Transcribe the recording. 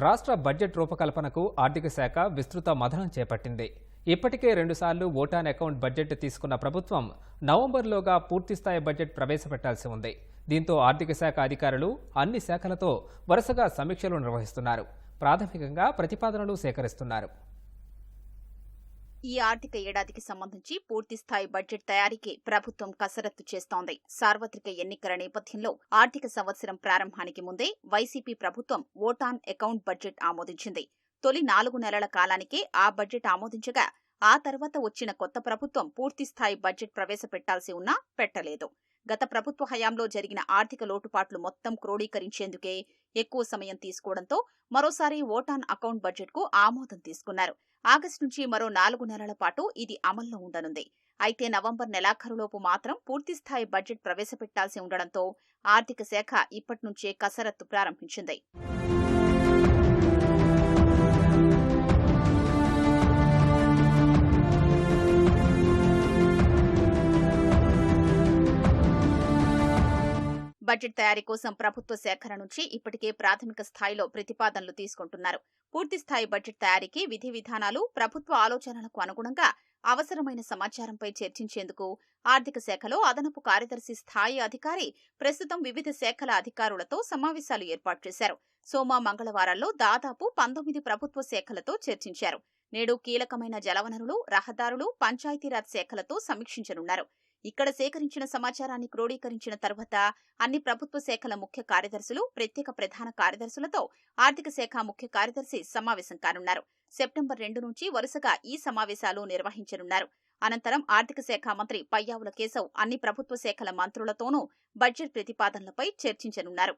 రాష్ట్ర బడ్జెట్ రూపకల్పనకు ఆర్థిక శాఖ విస్తృత మథనం చేపట్టింది. ఇప్పటికే రెండుసార్లు ఓటాన్ అకౌంట్ బడ్జెట్ తీసుకున్న ప్రభుత్వం నవంబర్లోగా పూర్తిస్థాయి బడ్జెట్ ప్రవేశపెట్టాల్సి ఉంది. దీంతో ఆర్థిక శాఖ అధికారులు అన్ని శాఖలతో వరుసగా సమీక్షలు నిర్వహిస్తున్నారు. ప్రాథమికంగా ప్రతిపాదనలు సేకరిస్తున్నారు. ఈ ఆర్థిక ఏడాదికి సంబంధించి పూర్తిస్థాయి బడ్జెట్ తయారీకి ప్రభుత్వం కసరత్తు చేస్తోంది. సార్వత్రిక ఎన్నికల నేపథ్యంలో ఆర్థిక సంవత్సరం ప్రారంభానికి ముందే వైసీపీ ప్రభుత్వం ఓటాన్ అకౌంట్ బడ్జెట్ ఆమోదించింది. తొలి నాలుగు నెలల కాలానికే ఆ బడ్జెట్ ఆమోదించగా ఆ తర్వాత వచ్చిన కొత్త ప్రభుత్వం పూర్తిస్థాయి బడ్జెట్ ప్రవేశపెట్టాల్సి ఉన్నా పెట్టలేదు. గత ప్రభుత్వ హయాంలో జరిగిన ఆర్థిక లోటుపాట్లు మొత్తం క్రోడీకరించేందుకే ఎక్కువ సమయం తీసుకోవడంతో మరోసారి ఓటాన్ అకౌంట్ బడ్జెట్కు ఆమోదం తీసుకున్నారు. ఆగస్టు నుంచి మరో నాలుగు నెలల పాటు ఇది అమల్లో ఉండనుంది. అయితే నవంబర్ నెలాఖరులోపు మాత్రం పూర్తిస్థాయి బడ్జెట్ ప్రవేశపెట్టాల్సి ఉండడంతో ఆర్థిక శాఖ ఇప్పటి నుంచే కసరత్తు ప్రారంభించింది. బడ్జెట్ తయారీ కోసం ప్రభుత్వ శాఖల నుంచి ఇప్పటికే ప్రాథమిక స్థాయిలో ప్రతిపాదనలు తీసుకుంటున్నారు. పూర్తిస్థాయి బడ్జెట్ తయారీకి విధి విధానాలు ప్రభుత్వ ఆలోచనలకు అనుగుణంగా అవసరమైన సమాచారంపై చర్చించేందుకు ఆర్థిక శాఖలో అదనపు కార్యదర్శి స్థాయి అధికారి ప్రస్తుతం వివిధ శాఖల అధికారులతో సమావేశాలు ఏర్పాటు చేశారు. సోమ మంగళవారాల్లో దాదాపు పంతొమ్మిది ప్రభుత్వ శాఖలతో చర్చించారు. నేడు కీలకమైన జలవనరులు రహదారులు పంచాయతీరాజ్ శాఖలతో సమీక్షించనున్నారు. ఇక్కడ సేకరించిన సమాచారాన్ని క్రోడీకరించిన తర్వాత అన్ని ప్రభుత్వ శాఖల ముఖ్య కార్యదర్శులు ప్రత్యేక ప్రధాన కార్యదర్శులతో ఆర్థిక శాఖ ముఖ్య కార్యదర్శి సమావేశం కానున్నారు. సెప్టెంబర్ రెండు నుంచి వరుసగా ఈ సమావేశాలు నిర్వహించనున్నారు. అనంతరం ఆర్థిక శాఖ మంత్రి పయ్యావుల కేశవ్ అన్ని ప్రభుత్వ శాఖల మంత్రులతోనూ బడ్జెట్ ప్రతిపాదనలపై చర్చించనున్నారు.